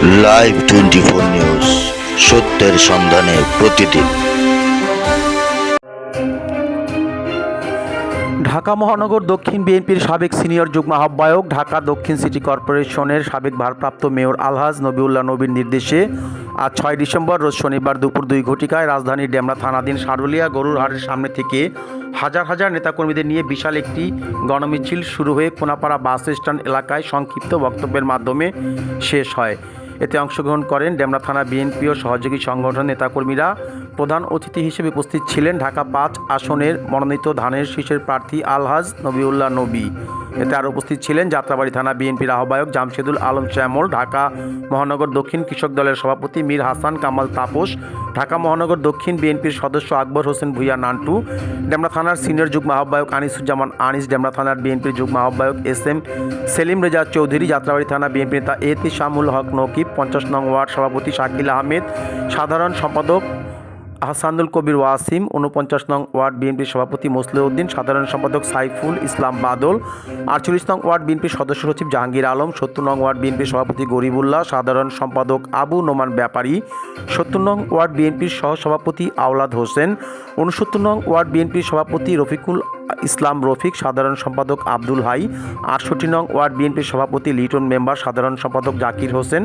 Live twenty four news সত্যের সন্ধানে প্রতিদিন। ঢাকা মহানগর দক্ষিণ বিএনপির সাবেক সিনিয়র যুগ্ম আহ্বায়ক, ঢাকা দক্ষিণ সিটি কর্পোরেশনের সাবেক ভারপ্রাপ্ত মেয়র আলহাজ নবিউল্লাহ নবীর নির্দেশে আজ ছয় ডিসেম্বর, রোজ শনিবার দুপুর দুই ঘটিকায় রাজধানীর ডেমরা থানাধীন সারুলিয়া গরুর হাটের সামনে থেকে হাজার হাজার নেতাকর্মীদের নিয়ে বিশাল একটি গণমিছিল শুরু হয়ে কোনাপাড়া বাস স্ট্যান্ড এলাকায় সংক্ষিপ্ত বক্তব্যের মাধ্যমে শেষ হয়। এতে অংশগ্রহণ করেন ডেমরা থানা বিএনপি ও সহযোগী সংগঠন নেতাকর্মীরা। প্রধান অতিথি হিসেবে উপস্থিত ছিলেন ঢাকা পাঁচ আসনের মনোনীত ধানের শীষের প্রার্থী আলহাজ নবিউল্লাহ নবী। এতে আরও উপস্থিত ছিলেন যাত্রাবাড়ি থানা বিএনপির আহ্বায়ক জামশেদুল আলম শ্যামল, ঢাকা মহানগর দক্ষিণ কৃষক দলের সভাপতি মীর হাসান, কামাল তাপস, ঢাকা মহানগর দক্ষিণ বিএনপির সদস্য আকবর হোসেন ভুইয়া নান্টু, ডেমরা থানার সিনিয়র যুগ্ম আহ্বায়ক আনিসুজ্জামান আনিস, ডেমরা থানার বিএনপির যুগ্ম আহ্বায়ক এস এম সেলিম রেজা চৌধুরী, যাত্রাবাড়ি থানা বিএনপি নেতা এতি শামুল হক নকিব, পঞ্চাশ নং ওয়ার্ড সভাপতি শাকিল আহমেদ, সাধারণ সম্পাদক আহসানুল কবির ওয়াসিম উনপঞ্চাশ নং ওয়ার্ড বিএনপির সভাপতি মোসলেউদ্দিন, সাধারণ সম্পাদক সাইফুল ইসলাম বাদল, আটচল্লিশ নং ওয়ার্ড বিএনপির সদস্য সচিব জাহাঙ্গীর আলম, সত্তর নং ওয়ার্ড বিএনপির সভাপতি গরিবুল্লাহ, সাধারণ সম্পাদক আবু নোমান ব্যাপারী, সত্তর নং ওয়ার্ড বিএনপির সহসভাপতি আওলাদ হোসেন উনসত্তর নং ওয়ার্ড বিএনপির সভাপতি রফিকুল ইসলাম রফিক, সাধারণ সম্পাদক আব্দুল হাই, আটষট্টি নং ওয়ার্ড বিএনপির সভাপতি লিটন মেম্বার, সাধারণ সম্পাদক জাকির হোসেন,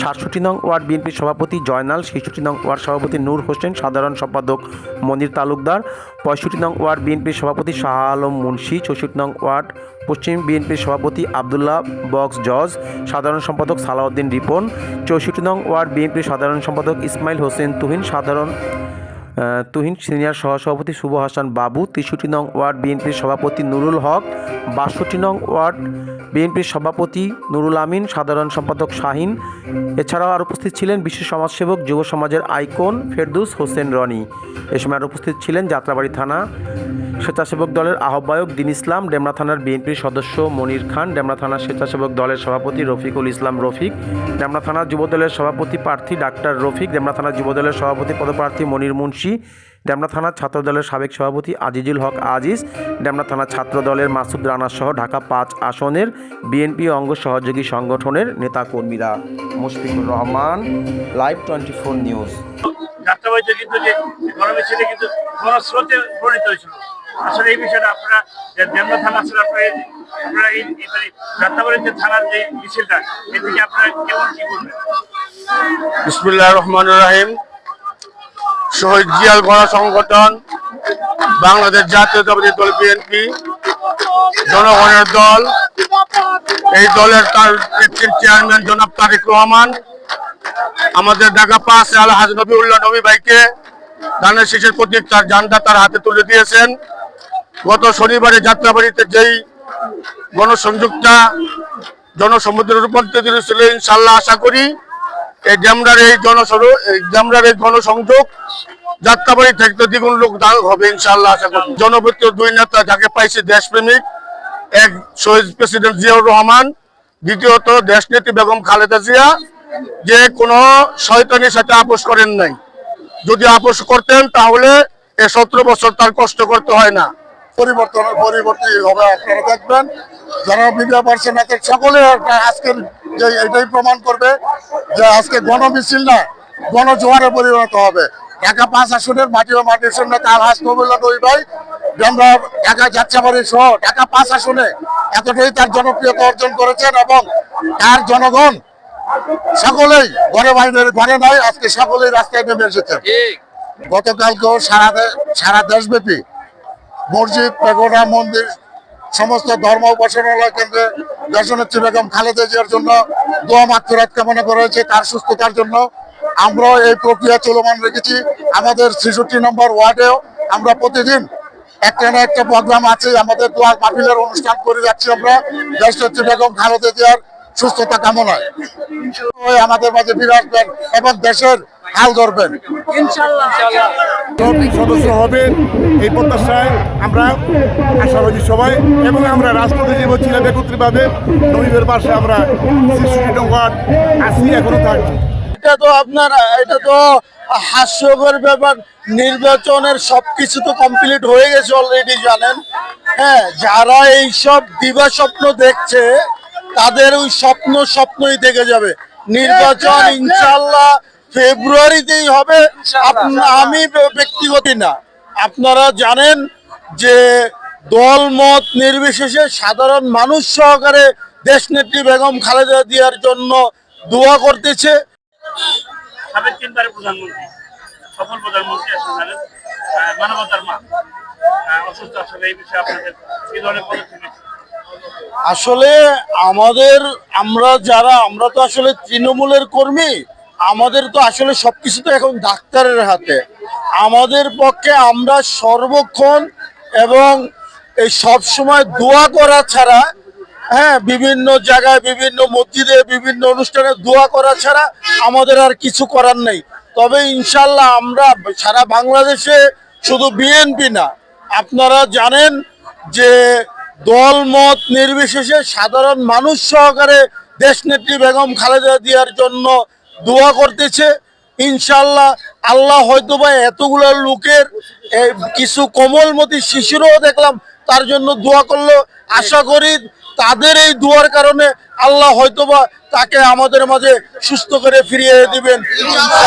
সাতষট্টি নং ওয়ার্ড বিএনপির সভাপতি জয়নাল, ছেষট্টি নং ওয়ার্ড সভাপতি নূর হোসেন, সাধারণ সম্পাদক মনির তালুকদার, পঁয়ষট্টি নং ওয়ার্ড বিএনপির সভাপতি শাহ আলম মুন্সি, চৌষট্টি নং ওয়ার্ড পশ্চিম বিএনপির সভাপতি আবদুল্লাহ বক্স জজ, সাধারণ সম্পাদক সালাউদ্দিন রিপন, চৌষট্টি নং ওয়ার্ড বিএনপির সাধারণ সম্পাদক ইসমাইল হোসেন তুহিন, সাধারণ তুহিন সিনিয়র সহসভাপতি শুভ হাসান বাবু, তেষট্টি নং ওয়ার্ড বিএনপির সভাপতি নুরুল হক, বাষট্টি নং ওয়ার্ড বিএনপির সভাপতি নুরুল আমিন, সাধারণ সম্পাদক শাহিন। এছাড়াও আর উপস্থিত ছিলেন বিশ্ব সমাজসেবক যুব সমাজের আইকন ফেরদুস হোসেন রনি। এ সময় আর উপস্থিত ছিলেন যাত্রাবাড়ি থানা স্বেচ্ছাসেবক দলের আহ্বায়ক দিন ইসলাম, ডেমরা থানার বিএনপির সদস্য মনির খান, ডেমরা থানার স্বেচ্ছাসেবক দলের সভাপতি রফিকুল ইসলাম রফিক, ডেমরা থানার যুবদলের সভাপতি প্রার্থী ডাক্তার রফিক, ডেমরা থানার যুবদলের সভাপতি পদপ্রার্থী মনির মুন্সি। ডেমরা থানার ছাত্র দলের সাবেক সভাপতি আজিজুল হক আজিজ ডেমরা থানার ছাত্র দলের মাসুদ রানা সহ ঢাকা পাঁচ আসনের বিএনপি অঙ্গ সহযোগী সংগঠনের নেতাকর্মীরা। Mushfiqur Rahman live twenty four news যাত্রাবাড়িতে কিন্তু যে গরমে ছিল কিন্তু জনস্রোতে পরিণত হয়েছিল আসলে এই বিষয়টা আপনারা থানা আসলে আপনারা এই- আপনারা এই এই মানে যাত্রাবাড়িতে থানার যে মিছিলটা এদিকে আপনারা কেমন কি করবেন বিসমুল্লাহ রহমান রাহিম। শহীদ জিয়াল গণ সংগঠন, বাংলাদেশ জাতীয়তাবাদী দল বিএনপি জনগণের দল, এই দলের তার চেয়ারম্যান জনাব তারিক রহমান, আমাদের ঢাকা পাঁচ আলহাজ নবীউল্লাহ নবী ভাইকে ধানের শীষের প্রতীক তার জানটা তার হাতে তুলে দিয়েছেন। গত শনিবারে যাত্রাবাড়িতে যেই গণসংযোগটা জনসমুদ্রের রূপান্তরিত ছিল ইনশাল্লাহ আশা করি এই ড্যামরার এই জনসরু এই ড্যামরার এই গণসংযোগ যাত্রাবাড়ি থেকে দ্বিগুণ লোক দান হবে ইনশাল্লাহ আশা করি। জনপ্রিয় দুই নেতা যাকে পাইছে দেশপ্রেমিক, এক শহীদ প্রেসিডেন্ট জিয়াউর রহমান, দ্বিতীয়ত দেশনেত্রী বেগম খালেদা জিয়া, যে কোনো শয়তানির সাথে আপোষ করেন নাই। যদি আপোষ করতেন তাহলে এ সতেরো বছর তার কষ্ট করতে হয় না। পরিবর্তনের পরিবর্তন হবে আপনারা দেখবেন। যারা মিডিয়া পার্সন আছে সকলে আজকের যে এটাই প্রমাণ করবে যে আজকে গণমিছিল না গণজোয়ারে পরিণত হবে। ঢাকা পাঁচ আসনের মাটি ও মাটির জন্য তার হাস নবুল্লাহ নবী ভাই। আমরা ঢাকা যাত্রাবাড়ি সহ ঢাকা পাঁচ আসনে এতটাই তার জনপ্রিয়তা অর্জন করেছেন এবং তার জনগণ সকলেই ঘরে বাইরে ঘরে নয় আজকে সকলেই রাস্তায় নেমে এসেছেন। গতকালকেও সারা সারা দেশব্যাপী মসজিদ পেগোডা মন্দির, সমস্ত ধর্ম উপাসনালয় কেন্দ্রে দর্শনার্থী বেগম খালেদা জিয়ার জন্য। দোয়া মাত্রাত কামনা করা হয়েছে তার সুস্থতার জন্য। আমরা এই প্রক্রিয়া চলমান রেখেছি। আমাদের ছেষট্টি নম্বর ওয়ার্ডেও আমরা প্রতিদিন একটা না একটা প্রোগ্রাম আছে, আমাদের দোয়া মাহফিলের অনুষ্ঠান করে যাচ্ছি আমরা। দর্শনার্থী বেগম খালেদা জিয়ার সুস্থতা কামনায়। আমাদের মাঝে আসবেন এবং দেশের হাল ধরবেন। সদস্য হবেন এই প্রত্যাশায় আমরা আশাবাদী সবাই এবং আমরা রাষ্ট্রপতি যে ছিলাম একত্রিতভাবে নবীনের পাশে আমরা আসি এখনও থাকছি। এটা তো আপনার এটা তো হাস্যকর ব্যাপার। নির্বাচনের সবকিছু তো কমপ্লিট হয়ে গেছে অলরেডি জানেন? হ্যাঁ যারা এই সব দিবা স্বপ্ন দেখছে তাদের ওই স্বপ্ন স্বপ্নই থেকে যাবে। নির্বাচন ইনশাল্লাহ ফেব্রুয়ারিতেই হবে। আমি ব্যক্তিগত না। আপনারা জানেন যে দল মত নির্বিশেষে সাধারণ মানুষ সহকারে দেশনেত্রী বেগম খালেদা জিয়ার জন্য দোয়া করতেছে। সাবেক তিনবারের প্রধানমন্ত্রী সফল প্রধানমন্ত্রী আসলে জানেন। মানবতার মা। অসুস্থ আসলে এই বিষয়ে আপনাদের কি ধরনের পদক্ষেপ আসলে আমাদের আমরা যারা আমরা তো আসলে তৃণমূলের কর্মী। আমাদের তো আসলে সবকিছু তো এখন ডাক্তারের হাতে। আমাদের পক্ষে আমরা সর্বক্ষণ এবং এই সব সময় দোয়া করা ছাড়া হ্যাঁ বিভিন্ন জায়গায়, বিভিন্ন মসজিদে, বিভিন্ন অনুষ্ঠানে দোয়া করা ছাড়া আমাদের আর কিছু করার নেই। তবে ইনশাল্লাহ আমরা সারা বাংলাদেশে শুধু বিএনপি না, আপনারা জানেন যে দল মত নির্বিশেষে সাধারণ মানুষ সহকারে দেশনেত্রী বেগম খালেদা জিয়ার জন্য দোয়া করতেছে। ইনশাল্লাহ আল্লাহ হয়তো বা এতগুলো লোকের কিছু কোমলমতি শিশুরও দেখলাম, তার জন্য দোয়া করল। আশা করি তাদের এই দোয়ার কারণে আল্লাহ হয়তোবা তাকে আমাদের মাঝে সুস্থ করে ফিরিয়ে দিবেন। ইনশাআল্লাহ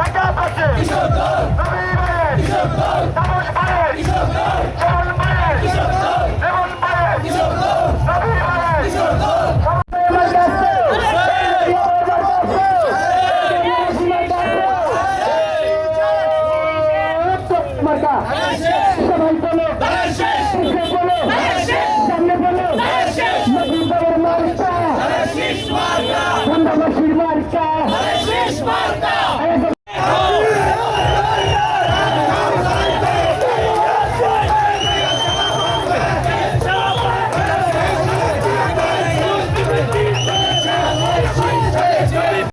টাকা পাচ্ছে